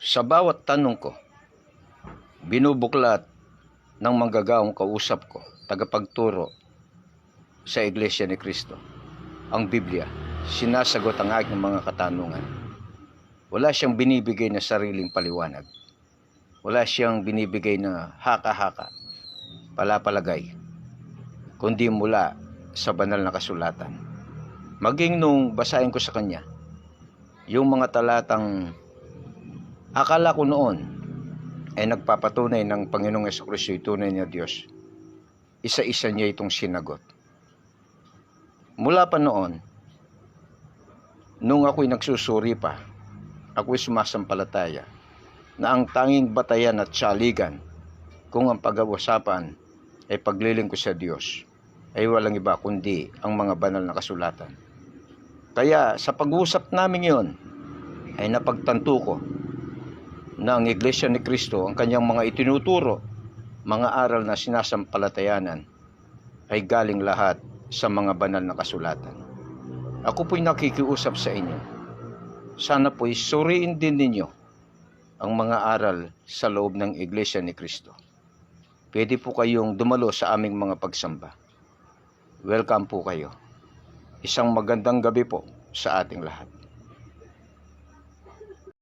Sa bawat tanong ko, binubuklat ng manggagaong kausap ko, tagapagturo sa Iglesia ni Cristo, ang Biblia, sinasagot ang aking mga katanungan. Wala siyang binibigay na sariling paliwanag. Wala siyang binibigay na haka-haka, palapalagay, kundi mula sa banal na kasulatan. Maging nung basahin ko sa kanya, yung mga talatang akala ko noon ay nagpapatunay ng Panginoong Kristo yung tunay na Diyos. Isa-isa niya itong sinagot. Mula pa noon, nung ako'y nagsusuri pa, ako'y sumasampalataya na ang tanging batayan at saligan kung ang pag-uusapan ay pagliling ko sa Diyos ay walang iba kundi ang mga banal na kasulatan. Kaya sa pag-uusap namin yon ay napagtanto ko ang Iglesia ni Kristo, ang kanyang mga itinuturo, mga aral na sinasampalatayanan, ay galing lahat sa mga banal na kasulatan. Ako po'y nakikiusap sa inyo. Sana po'y suriin din ninyo ang mga aral sa loob ng Iglesia ni Kristo. Pwede po kayong dumalo sa aming mga pagsamba. Welcome po kayo. Isang magandang gabi po sa ating lahat.